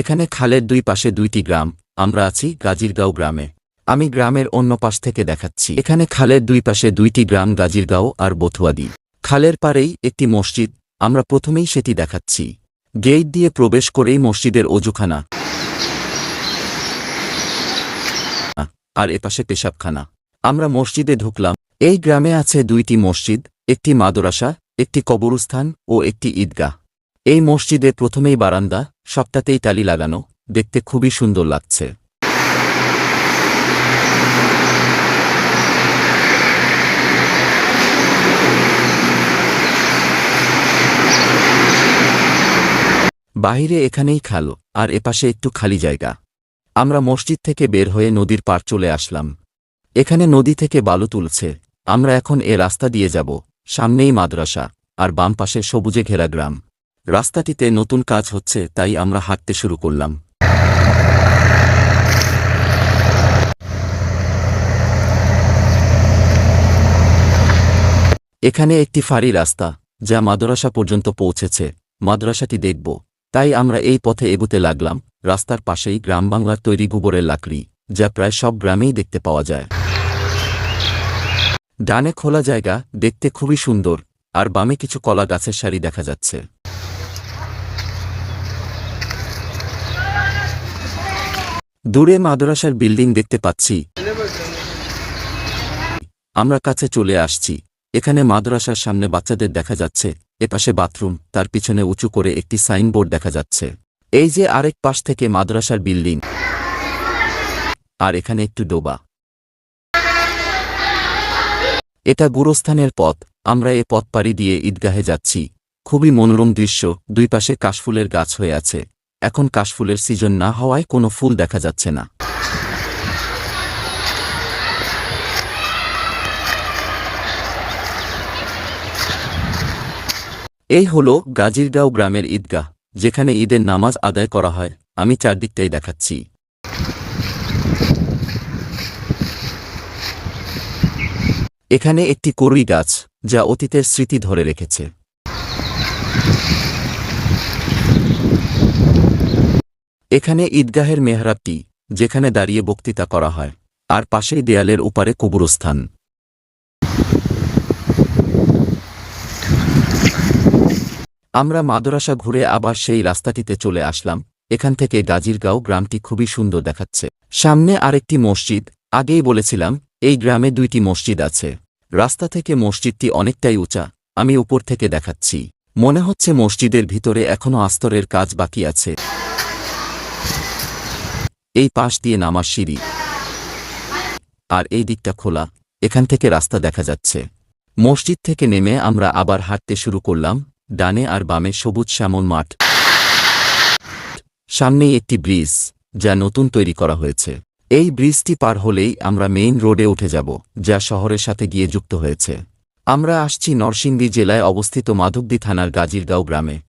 এখানে খালের দুই পাশে দুইটি গ্রাম, আমরা আছি গাজীরগাঁও গ্রামে। আমি গ্রামের অন্য পাশ থেকে দেখাচ্ছি। এখানে খালের দুই পাশে দুইটি গ্রাম গাজীরগাঁও আর বথুয়াদি। খালের পারেই একটি মসজিদ, আমরা প্রথমেই সেটি দেখাচ্ছি। গেট দিয়ে প্রবেশ করেই মসজিদের অজুখানা। আর এপাশে পেশাবখানা। আমরা মসজিদে ঢুকলাম। এই গ্রামে আছে দুইটি মসজিদ, একটি মাদরাসা, একটি কবরস্থান ও একটি ঈদগাহ। এই মসজিদে প্রথমেই বারান্দা সবটাতেই টালি লাগানো, দেখতে খুবই সুন্দর লাগছে। বাহিরে এখানেই খালো, আর এপাশে একটু খালি জায়গা। আমরা মসজিদ থেকে বের হয়ে নদীর পার চলে আসলাম। এখানে নদী থেকে বালু তুলছে। আমরা এখন এ রাস্তা দিয়ে যাব, সামনেই মাদ্রাসা, আর বাম পাশে সবুজে ঘেরা গ্রাম। রাস্তাটিতে নতুন কাজ হচ্ছে, তাই আমরা হাঁটতে শুরু করলাম। এখানে একটি ফাঁড়ি রাস্তা, যা মাদ্রাসা পর্যন্ত পৌঁছেছে। মাদ্রাসাটি দেখব। তাই আমরা এই পথে এগুতে লাগলাম। রাস্তার পাশেই গ্রাম বাংলার তৈরি গোবরের লাকড়ি, যা প্রায় সব গ্রামেই দেখতে পাওয়া যায়। ডানে খোলা জায়গা, দেখতে খুবই সুন্দর। আর বামে কিছু কলা গাছের সারি দেখা যাচ্ছে। দূরে মাদ্রাসার বিল্ডিং দেখতে পাচ্ছি। আমরা কাছে চলে আসছি। এখানে মাদ্রাসার সামনে বাচ্চাদের দেখা যাচ্ছে। এপাশে বাথরুম, তার পিছনে উঁচু করে একটি সাইনবোর্ড দেখা যাচ্ছে। এই যে আরেক পাশ থেকে মাদ্রাসার বিল্ডিং। আর এখানে একটু ডোবা। এটা গুরস্থানের পথ। আমরা এ পথ পাড়ি দিয়ে ঈদগাহে যাচ্ছি। খুবই মনোরম দৃশ্য। দুই পাশে কাশফুলের গাছ হয়ে আছে। এখন কাশফুলের সিজন না হওয়ায় কোনো ফুল দেখা যাচ্ছে না। এই হল গাজীরগাঁও গ্রামের ঈদগাহ, যেখানে ঈদের নামাজ আদায় করা হয়। আমি চারদিকটাই দেখাচ্ছি। এখানে একটি কড়ুই গাছ, যা অতীতের স্মৃতি ধরে রেখেছে। এখানে ঈদগাহের মেহরাবটি, যেখানে দাঁড়িয়ে বক্তৃতা করা হয়, আর পাশেই দেয়ালের উপারে কবরস্থান। আমরা মাদরাসা ঘুরে আবার সেই রাস্তাটিতে চলে আসলাম, এখান থেকে গাজীরগাঁও গ্রামটি খুবই সুন্দর দেখাচ্ছে। সামনে আরেকটি মসজিদ, আগেই বলেছিলাম, এই গ্রামে দুইটি মসজিদ আছে। রাস্তা থেকে মসজিদটি অনেকটাই উঁচা, আমি উপর থেকে দেখাচ্ছি। মনে হচ্ছে মসজিদের ভিতরে এখনও আস্তরের কাজ বাকি আছে। এই পাশ দিয়ে নামার সিঁড়ি। আর এই দিকটা খোলা। এখান থেকে রাস্তা দেখা যাচ্ছে। মসজিদ থেকে নেমে আমরা আবার হাঁটতে শুরু করলাম। ডানে আর বামে সবুজ শ্যামল মাঠ। সামনেই একটি ব্রিজ, যা নতুন তৈরি করা হয়েছে। এই ব্রিজটি পার হলেই আমরা মেইন রোডে উঠে যাব, যা শহরের সাথে গিয়ে যুক্ত হয়েছে। আমরা আসছি নরসিংদী জেলায় অবস্থিত মাধবদী থানার গাজীরগাঁও গ্রামে।